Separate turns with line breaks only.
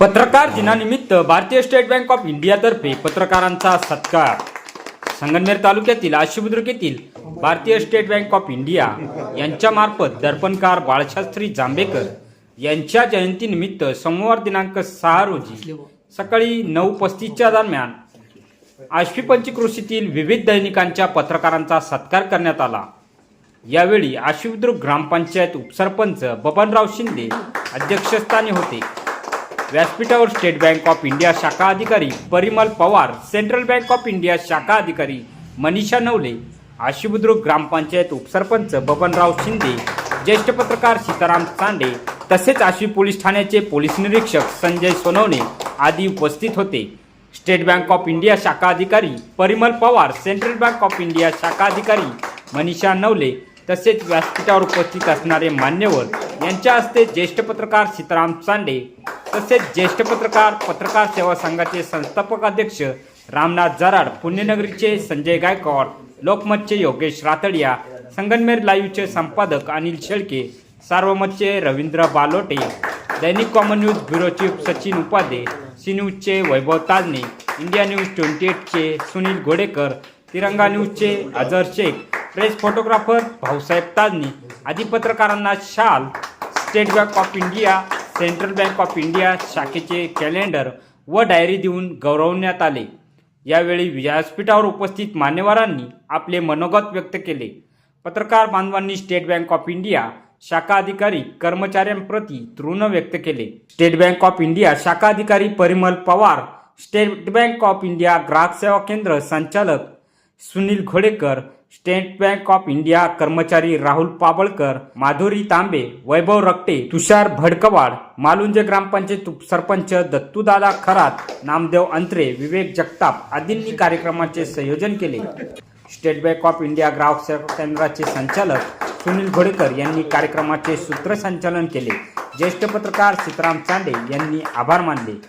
पत्रकार दिनानिमित्त भारतीय स्टेट बँक ऑफ इंडियातर्फे पत्रकारांचा सत्कार. संगमनेर तालुक्यातील आशिबुद्रुक येथील भारतीय स्टेट बँक ऑफ इंडिया यांच्यामार्फत दर्पणकार बाळशास्त्री जांभेकर यांच्या जयंतीनिमित्त सोमवार दिनांक सहा रोजी सकाळी नऊ पस्तीसच्या दरम्यान आश्वी पंचकृषीतील विविध दैनिकांच्या पत्रकारांचा सत्कार करण्यात आला. यावेळी आशिबुद्रुक ग्रामपंचायत उपसरपंच बबनराव शिंदे अध्यक्षस्थानी होते. व्यासपीठावर स्टेट बँक ऑफ इंडिया शाखा अधिकारी Parimal Pawar central bank of India शाखा अधिकारी मनीषा नवले आशिबुद्रुक ग्रामपंचायत उपसरपंच बबनराव शिंदे ज्येष्ठ पत्रकार सीताराम चांडे तसेच आशी पोलीस ठाण्याचे पोलीस निरीक्षक संजय सोनवणे आदी उपस्थित होते. स्टेट बँक ऑफ इंडिया शाखा अधिकारी Parimal Pawar central bank of India शाखा अधिकारी मनीषा नवले तसेच व्यासपीठावर उपस्थित असणारे मान्यवर यांच्या हस्ते ज्येष्ठ पत्रकार सीताराम चांडे तसेच ज्येष्ठ पत्रकार पत्रकार सेवा संघाचे संस्थापक अध्यक्ष रामनाथ जराड पुण्यनगरीचे संजय गायकवाड लोकमतचे योगेश रातडिया संगनमेर लाईव्हचे संपादक अनिल शेळके सार्वमतचे रवींद्र बालोटे दैनिक common news bureau chief Sachin Upadhye C न्यूजचे Vaibhav Tajne India news twenty एटचे Sunil Ghodekar Tiranga न्यूजचे अजहर शेख प्रेस फोटोग्राफर भाऊसाहेब ताजनी आदी पत्रकारांना शाल state bank of India central bank of India शाखेचे कॅलेंडर व डायरी देऊन गौरवण्यात आले. यावेळी व्यासपीठावर उपस्थित मान्यवरांनी आपले मनोगत व्यक्त केले. पत्रकार बांधवांनी स्टेट बँक ऑफ इंडिया शाखा अधिकारी कर्मचाऱ्यांप्रती तृण व्यक्त केले. स्टेट बँक ऑफ इंडिया शाखा अधिकारी Parimal Pawar state bank of India ग्राहक सेवा केंद्र संचालक Sunil Ghodekar state bank of India कर्मचारी राहुल पाबळकर माधुरी तांबे वैभव रक्टे तुषार भडकवाड मालुंजे ग्रामपंचायत सरपंच दत्तूदादा खरात नामदेव अंत्रे विवेक जगताप आदींनी कार्यक्रमाचे संयोजन केले. स्टेट बँक ऑफ इंडिया ग्राहक सेवा केंद्राचे संचालक सुनील घोडेकर यांनी कार्यक्रमाचे सूत्रसंचालन केले. ज्येष्ठ पत्रकार सीताराम चांडे यांनी आभार मानले.